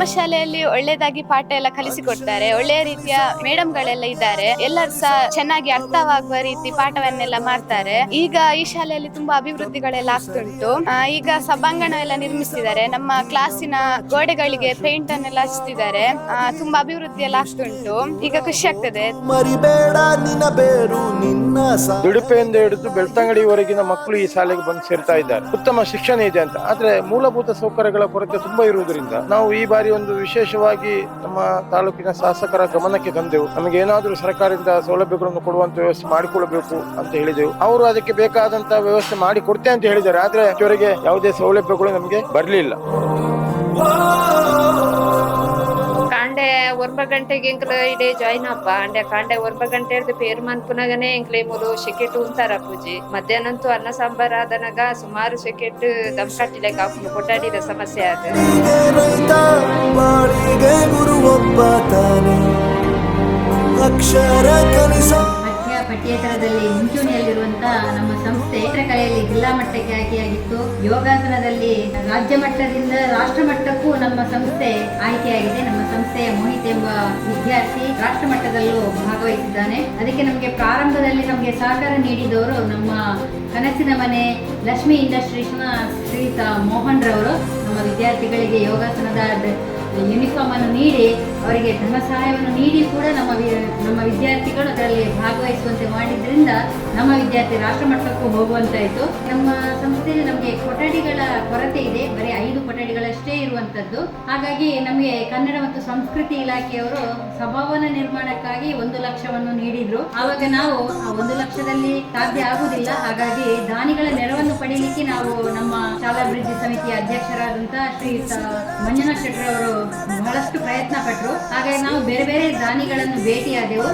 ನಮ್ಮ ಶಾಲೆಯಲ್ಲಿ ಒಳ್ಳೇದಾಗಿ ಪಾಠ ಎಲ್ಲ ಕಲಿಸಿಕೊಡ್ತಾರೆ. ಒಳ್ಳೆಯ ರೀತಿಯ ಮೇಡಮ್ಗಳೆಲ್ಲ ಇದ್ದಾರೆ. ಎಲ್ಲರೂ ಸಹ ಚೆನ್ನಾಗಿ ಅರ್ಥವಾಗುವ ರೀತಿ ಪಾಠವನ್ನೆಲ್ಲ ಮಾಡ್ತಾರೆ. ಈಗ ಈ ಶಾಲೆಯಲ್ಲಿ ತುಂಬಾ ಅಭಿವೃದ್ಧಿಗಳೆಲ್ಲ ಆಗ್ತುಂಟು ಈಗ ಸಭಾಂಗಣ ಎಲ್ಲ ನಿರ್ಮಿಸಿದ್ದಾರೆ. ನಮ್ಮ ಕ್ಲಾಸಿನ ಗೋಡೆಗಳಿಗೆ ಪೇಂಟ್ ಅನ್ನೆಲ್ಲ ಹಚ್ತಿದ್ದಾರೆ. ಆ, ತುಂಬಾ ಅಭಿವೃದ್ಧಿ ಎಲ್ಲ ಆಗ್ತುಂಟು ಈಗ ಖುಷಿ ಆಗ್ತದೆ. ಮರಿಬೇಡ ನಿನ್ನ ಬೇರು ನಿನ್ನ ಸಾ. ದುಡಿಪೆಯಿಂದ ಹಿಡಿದು ಬೆಳ್ತಂಗಡಿವರೆಗಿನ ಮಕ್ಕಳು ಈ ಶಾಲೆಗೆ ಬಂದು ಸೇರ್ತಾ ಇದ್ದಾರೆ. ಉತ್ತಮ ಶಿಕ್ಷಣ ಇದೆ ಅಂತ. ಆದ್ರೆ ಮೂಲಭೂತ ಸೌಕರ್ಯಗಳ ಕೊರತೆ ತುಂಬಾ ಇರುವುದರಿಂದ ನಾವು ಈ ಬಾರಿ ಒಂದು ವಿಶೇಷವಾಗಿ ನಮ್ಮ ತಾಲೂಕಿನ ಶಾಸಕರ ಗಮನಕ್ಕೆ ತಂದೆವು. ನಮಗೆ ಏನಾದರೂ ಸರ್ಕಾರದಿಂದ ಸೌಲಭ್ಯಗಳನ್ನು ಕೊಡುವಂತ ವ್ಯವಸ್ಥೆ ಮಾಡಿಕೊಳ್ಳಬೇಕು ಅಂತ ಹೇಳಿದೆವು. ಅವರು ಅದಕ್ಕೆ ಬೇಕಾದಂತ ವ್ಯವಸ್ಥೆ ಮಾಡಿ ಕೊಡ್ತೇವೆ ಅಂತ ಹೇಳಿದ್ದಾರೆ. ಆದ್ರೆ ಇವರಿಗೆ ಯಾವುದೇ ಸೌಲಭ್ಯಗಳು ನಮಗೆ ಬರಲಿಲ್ಲ. ಕಾಂಡೆ ಒರ್ಬ ಗಂಟೆಗೆ ಎಂಕ್ಲ ಇಡೇ ಜಾಯಿನ್ ಅಪ್ಪ. ಅಂಡೆ ಕಾಂಡೆ ಒರ್ಬ ಗಂಟೆ ಹಿಡ್ದು ಪೇರು ಮನ್ಪುನಗನೆ ಎಂಕ್ಲೆ ಮೂಲು ಶೆಕೆಟ್ ಉಂತಾರ ಪೂಜಿ ಮಧ್ಯಾಹ್ನಂತೂ ಅನ್ನ ಸಾಂಬಾರ್ ಆದನಾಗ ಸುಮಾರು ಶೆಕೆಟ್ ದಮ್ ಕಟ್ಟಿಲೆ ಕೊಟ್ಟಾಡಿದ ಸಮಸ್ಯೆ ಆದ. ಅಕ್ಷರ ಕಲಿಸೋ ಪಠ್ಯ ಪಠ್ಯೇತರದಲ್ಲಿ ಚಿತ್ರಕಲೆಯಲ್ಲಿ ಜಿಲ್ಲಾ ಮಟ್ಟಕ್ಕೆ ಆಯ್ಕೆಯಾಗಿತ್ತು. ಯೋಗಾಸನದಲ್ಲಿ ರಾಜ್ಯ ಮಟ್ಟದಿಂದ ರಾಷ್ಟ್ರ ಮಟ್ಟಕ್ಕೂ ನಮ್ಮ ಸಂಸ್ಥೆ ಆಯ್ಕೆಯಾಗಿದೆ. ನಮ್ಮ ಸಂಸ್ಥೆಯ ಮೋಹಿತ್ ಎಂಬ ವಿದ್ಯಾರ್ಥಿ ರಾಷ್ಟ್ರ ಮಟ್ಟದಲ್ಲೂ ಭಾಗವಹಿಸಿದ್ದಾನೆ. ಅದಕ್ಕೆ ನಮಗೆ ಪ್ರಾರಂಭದಲ್ಲಿ ನಮಗೆ ಸಹಕಾರ ನೀಡಿದವರು ನಮ್ಮ ಕನಸಿನ ಮನೆ ಲಕ್ಷ್ಮಿ ಇಂಡಸ್ಟ್ರೀಸ್ನ ಶ್ರೀತಾ ಮೋಹನ್ ರವರು ನಮ್ಮ ವಿದ್ಯಾರ್ಥಿಗಳಿಗೆ ಯೋಗಾಸನದ ಯೂನಿಫಾರ್ಮ್ ಅನ್ನು ನೀಡಿ, ಅವರಿಗೆ ಧನ ಸಹಾಯವನ್ನು ನೀಡಿ ಕೂಡ ನಮ್ಮ ನಮ್ಮ ವಿದ್ಯಾರ್ಥಿಗಳು ಅದರಲ್ಲಿ ಭಾಗವಹಿಸುವಂತೆ ಮಾಡಿದ್ರಿಂದ ನಮ್ಮ ವಿದ್ಯಾರ್ಥಿ ರಾಷ್ಟ್ರ ಮಟ್ಟಕ್ಕೂ ಹೋಗುವಂತಾಯಿತು. ನಮ್ಮ ಸಂಸ್ಥೆಯಲ್ಲಿ ನಮಗೆ ಕೊಠಡಿಗಳ ಕೊರತೆ ಇದೆ, ಬರೀ ಐದು ಕೊಠಡಿಗಳಷ್ಟೇ ಇರುವಂಥದ್ದು ಹಾಗಾಗಿ ನಮಗೆ ಕನ್ನಡ ಮತ್ತು ಸಂಸ್ಕೃತಿ ಇಲಾಖೆಯವರು ಸಭಾವನ ನಿರ್ಮಾಣಕ್ಕಾಗಿ ಒಂದು ಲಕ್ಷವನ್ನು ನೀಡಿದ್ರು. ಆವಾಗ ನಾವು ಆ ಒಂದು ಲಕ್ಷದಲ್ಲಿ ಸಾಧ್ಯ ಆಗುವುದಿಲ್ಲ. ಹಾಗಾಗಿ ದಾನಿಗಳ ನೆರವನ್ನು ಪಡೀಲಿಕ್ಕೆ ನಾವು ನಮ್ಮ ಶಾಲಾ ಅಭಿವೃದ್ಧಿ ಸಮಿತಿಯ ಅಧ್ಯಕ್ಷರಾದಂತಹ ಶ್ರೀ ಮಂಜುನಾಥ್ ಶೆಟ್ಟರ್ ಅವರು ಬಹಳಷ್ಟು ಪ್ರಯತ್ನ ಪಟ್ಟರು ಹಾಗಾಗಿ ನಾವು ಬೇರೆ ಬೇರೆ ದಾನಿಗಳನ್ನು ಭೇಟಿಯಾದೆವು.